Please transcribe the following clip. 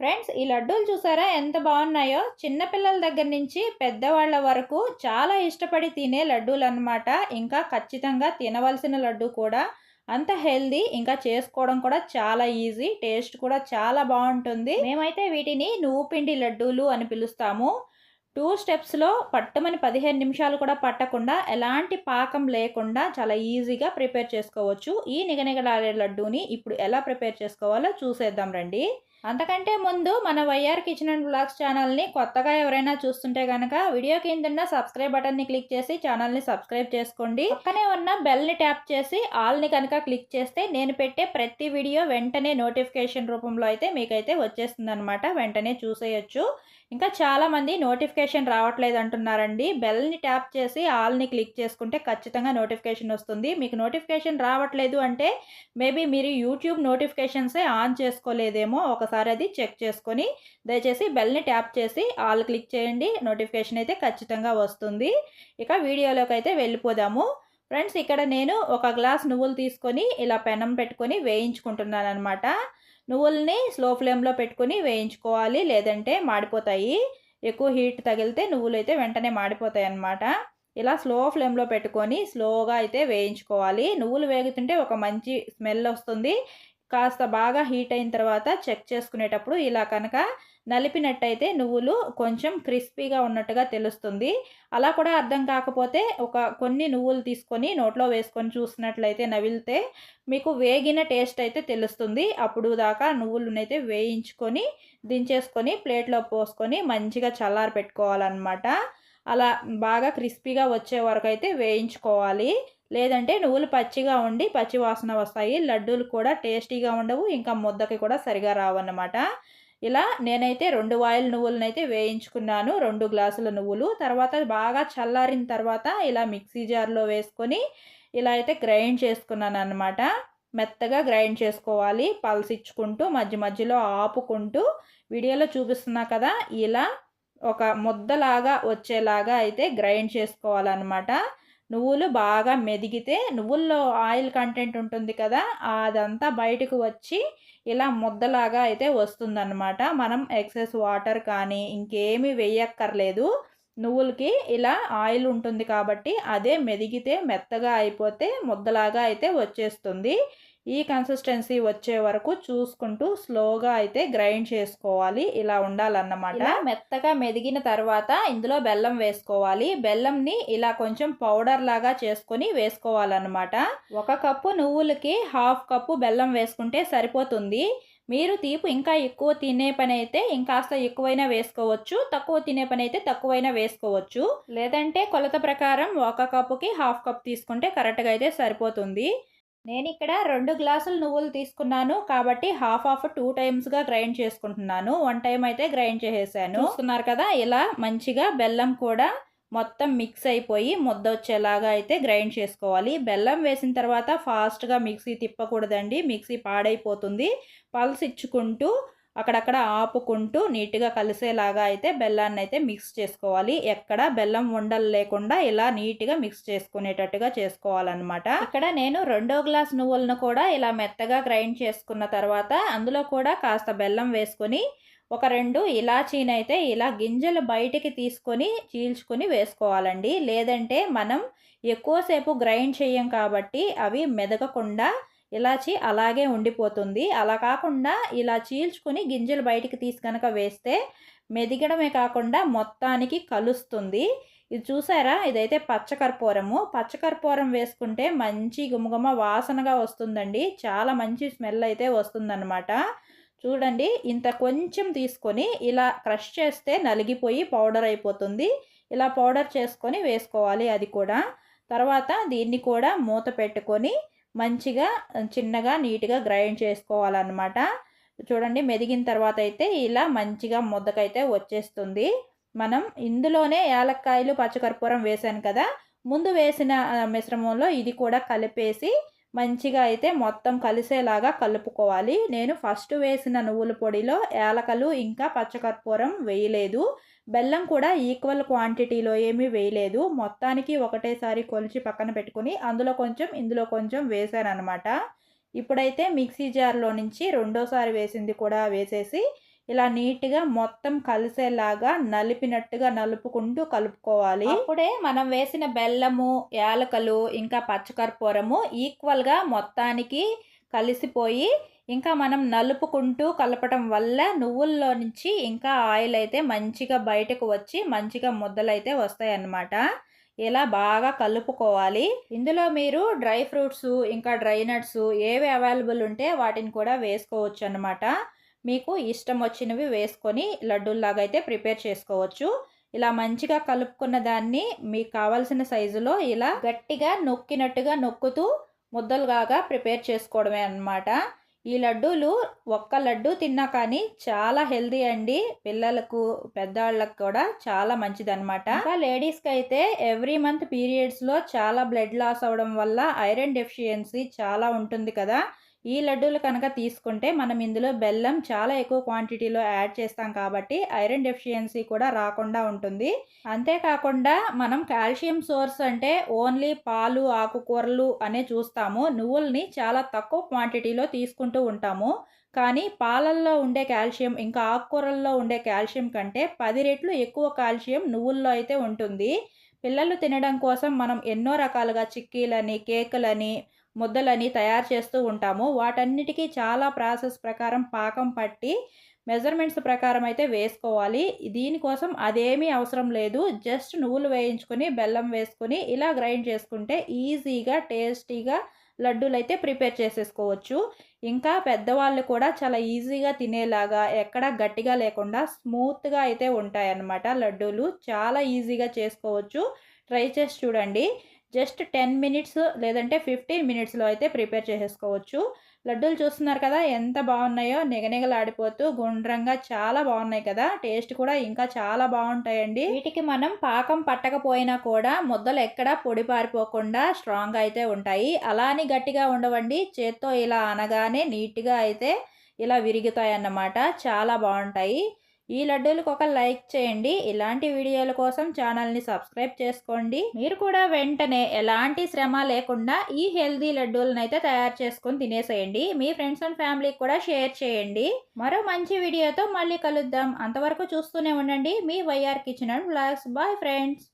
Friends ఈ లడ్డూలు చూసారా? ఎంత బాగున్నాయో? చిన్నపిల్లల దగ్గర నుంచి పెద్దవాళ్ళ వరకు చాలా ఇష్టపడి తినే లడ్డూలు అన్నమాట ఇంకా ఖచ్చితంగా తినవలసిన లడ్డు కూడా. అంత హెల్దీ ఇంకా చేసుకోవడం కూడా చాలా ఈజీ టేస్ట్ కూడా చాలా బాగుంటుంది. మేమైతే వీటిని నువ్వు పిండి లడ్డూలు అని పిలుస్తాము. టూ స్టెప్స్లో పట్టమని పదిహేను నిమిషాలు కూడా పట్టకుండా ఎలాంటి పాకం లేకుండా చాలా ఈజీగా ప్రిపేర్ చేసుకోవచ్చు. ఈ నిగనిగలాడే లడ్డూని ఇప్పుడు ఎలా ప్రిపేర్ చేసుకోవాలో చూసేద్దాం రండి. అంతకంటే ముందు మన వైఆర్ కిచెన్ అండ్ బ్లాగ్స్ ఛానల్ని కొత్తగా ఎవరైనా చూస్తుంటే కనుక వీడియో కింద సబ్స్క్రైబ్ బటన్ని క్లిక్ చేసి ఛానల్ని సబ్స్క్రైబ్ చేసుకోండి. పక్కనే ఉన్న బెల్ని ట్యాప్ చేసి ఆల్ని కనుక క్లిక్ చేస్తే నేను పెట్టే ప్రతి వీడియో వెంటనే నోటిఫికేషన్ రూపంలో అయితే మీకైతే వచ్చేస్తుంది అనమాట వెంటనే చూసేయచ్చు. ఇంకా చాలామంది నోటిఫికేషన్ రావట్లేదు అంటున్నారండి బెల్ని ట్యాప్ చేసి ఆల్ని క్లిక్ చేసుకుంటే ఖచ్చితంగా నోటిఫికేషన్ వస్తుంది. మీకు నోటిఫికేషన్ రావట్లేదు అంటే మేబీ మీరు యూట్యూబ్ నోటిఫికేషన్సే ఆన్ చేసుకోలేదేమో. ఒకసారి అది చెక్ చేసుకొని దయచేసి బెల్ని ట్యాప్ చేసి ఆల్ క్లిక్ చేయండి. నోటిఫికేషన్ అయితే ఖచ్చితంగా వస్తుంది. ఇక వీడియోలోకి అయితే వెళ్ళిపోదాము. ఫ్రెండ్స్ ఇక్కడ నేను ఒక గ్లాస్ నువ్వులు తీసుకొని ఇలా పెనం పెట్టుకొని వేయించుకుంటున్నాను అనమాట నువ్వుల్ని స్లో ఫ్లేమ్లో పెట్టుకొని వేయించుకోవాలి. లేదంటే మాడిపోతాయి. ఎక్కువ హీట్ తగిలితే నువ్వులు అయితే వెంటనే మాడిపోతాయి అన్నమాట. ఇలా స్లో ఫ్లేమ్లో పెట్టుకొని స్లోగా అయితే వేయించుకోవాలి. నువ్వులు వేగుతుంటే ఒక మంచి స్మెల్ వస్తుంది. కాస్త బాగా హీట్ అయిన తర్వాత చెక్ చేసుకునేటప్పుడు ఇలా కనుక నలిపినట్టయితే నువ్వులు కొంచెం క్రిస్పీగా ఉన్నట్టుగా తెలుస్తుంది. అలా కూడా అర్థం కాకపోతే ఒక కొన్ని నువ్వులు తీసుకొని నోట్లో వేసుకొని చూసినట్లయితే నవిలితే మీకు వేగిన టేస్ట్ అయితే తెలుస్తుంది. అప్పుడు దాకా నువ్వులనైతే వేయించుకొని దించేసుకొని ప్లేట్లో పోసుకొని మంచిగా చల్లారి పెట్టుకోవాలన్నమాట. అలా బాగా క్రిస్పీగా వచ్చే వరకు అయితే వేయించుకోవాలి. లేదంటే నువ్వులు పచ్చిగా ఉండి పచ్చి వాసన వస్తాయి. లడ్డూలు కూడా టేస్టీగా ఉండవు. ఇంకా ముద్దకి కూడా సరిగా రావన్నమాట. ఇలా నేనైతే రెండు వాయిల్ నువ్వులనైతే వేయించుకున్నాను రెండు గ్లాసుల నువ్వులు. తర్వాత బాగా చల్లారిన తర్వాత ఇలా మిక్సీ జార్లో వేసుకొని ఇలా అయితే గ్రైండ్ చేసుకున్నాను అనమాట మెత్తగా గ్రైండ్ చేసుకోవాలి పల్స్ ఇచ్చుకుంటూ మధ్య మధ్యలో ఆపుకుంటూ. వీడియోలో చూపిస్తున్నా కదా ఇలా ఒక ముద్దలాగా వచ్చేలాగా అయితే గ్రైండ్ చేసుకోవాలన్నమాట. నువ్వులు బాగా మెదిగితే నువ్వుల్లో ఆయిల్ కంటెంట్ ఉంటుంది కదా అదంతా బయటకు వచ్చి ఇలా ముద్దలాగా అయితే వస్తుందన్నమాట. మనం ఎక్సెస్ వాటర్ కానీ ఇంకేమీ వేయక్కర్లేదు. నువ్వులకి ఇలా ఆయిల్ ఉంటుంది కాబట్టి అదే మెదిగితే మెత్తగా అయిపోతే ముద్దలాగా అయితే వచ్చేస్తుంది. ఈ కన్సిస్టెన్సీ వచ్చే వరకు చూసుకుంటూ స్లోగా అయితే గ్రైండ్ చేసుకోవాలి. ఇలా ఉండాలన్నమాట. మెత్తగా మెదిగిన తర్వాత ఇందులో బెల్లం వేసుకోవాలి. బెల్లంని ఇలా కొంచెం పౌడర్ లాగా చేసుకొని వేసుకోవాలన్నమాట. ఒక కప్పు నువ్వులకి హాఫ్ కప్పు బెల్లం వేసుకుంటే సరిపోతుంది. మీరు తీపు ఇంకా ఎక్కువ తినే పని అయితే ఇంకాస్త ఎక్కువైనా వేసుకోవచ్చు తక్కువ తినే పని అయితే తక్కువైనా వేసుకోవచ్చు. లేదంటే కొలత ప్రకారం ఒక కప్పుకి హాఫ్ కప్ తీసుకుంటే కరెక్ట్గా అయితే సరిపోతుంది. నేను ఇక్కడ రెండు గ్లాసులు నువ్వులు తీసుకున్నాను కాబట్టి హాఫ్ హాఫ్ టూ టైమ్స్గా గ్రైండ్ చేసుకుంటున్నాను. వన్ టైం అయితే గ్రైండ్ చేసేసాను. చూస్తున్నారు కదా ఇలా మంచిగా బెల్లం కూడా మొత్తం మిక్స్ అయిపోయి ముద్ద వచ్చేలాగా అయితే గ్రైండ్ చేసుకోవాలి. బెల్లం వేసిన తర్వాత ఫాస్ట్గా మిక్సీ తిప్పకూడదండి. మిక్సీ పాడైపోతుంది. పల్స్ ఇచ్చుకుంటూ అక్కడక్కడ ఆపుకుంటూ నీట్గా కలిసేలాగా అయితే బెల్లాన్ని అయితే మిక్స్ చేసుకోవాలి. ఎక్కడ బెల్లం ఉండలు లేకుండా ఇలా నీట్గా మిక్స్ చేసుకునేటట్టుగా చేసుకోవాలన్నమాట. ఇక్కడ నేను రెండో గ్లాస్ నువ్వులను కూడా ఇలా మెత్తగా గ్రైండ్ చేసుకున్న తర్వాత అందులో కూడా కాస్త బెల్లం వేసుకొని ఒక రెండు ఇలాచీనైతే ఇలా గింజలు బయటికి తీసుకొని చీల్చుకొని వేసుకోవాలండి. లేదంటే మనం ఎక్కువసేపు గ్రైండ్ చేయం కాబట్టి అవి మెదగకుండా ఇలాచి అలాగే ఉండిపోతుంది. అలా కాకుండా ఇలా చీల్చుకుని గింజలు బయటికి తీసి కనుక వేస్తే మెదిగడమే కాకుండా మొత్తానికి కలుస్తుంది. ఇది చూసారా? ఇదైతే పచ్చకర్పూరము. పచ్చకర్పూరం వేసుకుంటే మంచి గుమగుమ వాసనగా వస్తుందండి. చాలా మంచి స్మెల్ అయితే వస్తుందన్నమాట. చూడండి ఇంత కొంచెం తీసుకొని ఇలా క్రష్ చేస్తే నలిగిపోయి పౌడర్ అయిపోతుంది. ఇలా పౌడర్ చేసుకొని వేసుకోవాలి అది కూడా. తర్వాత దీన్ని కూడా మూత పెట్టుకొని మంచిగా చిన్నగా నీట్గా గ్రైండ్ చేసుకోవాలన్నమాట. చూడండి మెదిగిన తర్వాత అయితే ఇలా మంచిగా ముద్దకైతే వచ్చేస్తుంది. మనం ఇందులోనే యాలక్కాయలు పచ్చకర్పూరం వేసాను కదా. ముందు వేసిన మిశ్రమంలో ఇది కూడా కలిపేసి మంచిగా అయితే మొత్తం కలిసేలాగా కలుపుకోవాలి. నేను ఫస్ట్ వేసిన నువ్వుల పొడిలో యాలకలు ఇంకా పచ్చకర్పూరం వేయలేదు. బెల్లం కూడా ఈక్వల్ క్వాంటిటీలో ఏమీ వేయలేదు. మొత్తానికి ఒకటేసారి కొలిచి పక్కన పెట్టుకుని అందులో కొంచెం ఇందులో కొంచెం వేసాను అనమాట ఇప్పుడైతే మిక్సీ జార్లో నుంచి రెండోసారి వేసింది కూడా వేసేసి ఇలా నీట్గా మొత్తం కలిసేలాగా నలిపినట్టుగా నలుపుకుంటూ కలుపుకోవాలి. అప్పుడే మనం వేసిన బెల్లము యాలకలు ఇంకా పచ్చకర్పూరము ఈక్వల్గా మొత్తానికి కలిసిపోయి ఇంకా మనం నలుపుకుంటూ కలపటం వల్ల నువ్వుల్లో నుంచి ఇంకా ఆయిల్ అయితే మంచిగా బయటకు వచ్చి మంచిగా ముద్దలైతే వస్తాయి అన్నమాట ఇలా బాగా కలుపుకోవాలి. ఇందులో మీరు డ్రై ఫ్రూట్స్ ఇంకా డ్రై నట్స్ ఏవి అవైలబుల్ ఉంటే వాటిని కూడా వేసుకోవచ్చు అనమాట మీకు ఇష్టం వచ్చినవి వేసుకొని లడ్డూల్లాగా అయితే ప్రిపేర్ చేసుకోవచ్చు. ఇలా మంచిగా కలుపుకున్న దాన్ని మీకు కావాల్సిన సైజులో ఇలా గట్టిగా నొక్కినట్టుగా నొక్కుతూ ముద్దలుగా ప్రిపేర్ చేసుకోవడమే అన్నమాట. ఈ లడ్డూలు ఒక్క లడ్డు తిన్నా కానీ చాలా హెల్దీ అండి. పిల్లలకు పెద్దవాళ్ళకు కూడా చాలా మంచిది అనమాట ఇంకా లేడీస్కి అయితే ఎవ్రీ మంత్ పీరియడ్స్లో చాలా బ్లడ్ లాస్ అవ్వడం వల్ల ఐరన్ డెఫిషియన్సీ చాలా ఉంటుంది కదా. ఈ లడ్డూలు కనుక తీసుకుంటే మనం ఇందులో బెల్లం చాలా ఎక్కువ క్వాంటిటీలో యాడ్ చేస్తాం కాబట్టి ఐరన్ డెఫిషియన్సీ కూడా రాకుండా ఉంటుంది. అంతేకాకుండా మనం కాల్షియం సోర్స్ అంటే ఓన్లీ పాలు ఆకుకూరలు అనే చూస్తాము. నువ్వుల్ని చాలా తక్కువ క్వాంటిటీలో తీసుకుంటూ ఉంటాము. కానీ పాలల్లో ఉండే కాల్షియం ఇంకా ఆకుకూరల్లో ఉండే కాల్షియం కంటే పది రెట్లు ఎక్కువ కాల్షియం నువ్వుల్లో అయితే ఉంటుంది. పిల్లలు తినడం కోసం మనం ఎన్నో రకాలుగా చిక్కీలని కేకులని ముద్దలని తయారు చేస్తూ ఉంటాము. వాటన్నిటికీ చాలా ప్రాసెస్ ప్రకారం పాకం పట్టి మెజర్మెంట్స్ ప్రకారం అయితే వేసుకోవాలి. దీనికోసం అదేమీ అవసరం లేదు. జస్ట్ నువ్వులు వేయించుకొని బెల్లం వేసుకొని ఇలా గ్రైండ్ చేసుకుంటే ఈజీగా టేస్టీగా లడ్డూలు అయితే ప్రిపేర్ చేసేసుకోవచ్చు. ఇంకా పెద్దవాళ్ళు కూడా చాలా ఈజీగా తినేలాగా ఎక్కడా గట్టిగా లేకుండా స్మూత్గా అయితే ఉంటాయన్నమాట లడ్డూలు. చాలా ఈజీగా చేసుకోవచ్చు. ట్రై చేసి చూడండి. జస్ట్ టెన్ మినిట్స్ లేదంటే ఫిఫ్టీన్ మినిట్స్లో అయితే ప్రిపేర్ చేసేసుకోవచ్చు. లడ్డూలు చూస్తున్నారు కదా ఎంత బాగున్నాయో నిగనిగలాడిపోతూ గుండ్రంగా చాలా బాగున్నాయి కదా టేస్ట్ కూడా ఇంకా చాలా బాగుంటాయండి. వీటికి మనం పాకం పట్టకపోయినా కూడా ముద్దలు ఎక్కడ పొడి పారిపోకుండా స్ట్రాంగ్ అయితే ఉంటాయి. అలా అని గట్టిగా ఉండవండి చేత్తో ఇలా అనగానే నీట్గా అయితే ఇలా విరిగుతాయి అన్నమాట చాలా బాగుంటాయి. ఈ లడ్డూలకు ఒక లైక్ చేయండి. ఇలాంటి వీడియోల కోసం ఛానల్ని సబ్స్క్రైబ్ చేసుకోండి. మీరు కూడా వెంటనే ఎలాంటి శ్రమ లేకుండా ఈ హెల్దీ లడ్డూలను అయితే తయారు చేసుకొని తినేసేయండి. మీ ఫ్రెండ్స్ అండ్ ఫ్యామిలీకి కూడా షేర్ చేయండి. మరో మంచి వీడియోతో మళ్ళీ కలుద్దాం. అంతవరకు చూస్తూనే ఉండండి. మీ Y R kitchen and blogs. Bye friends.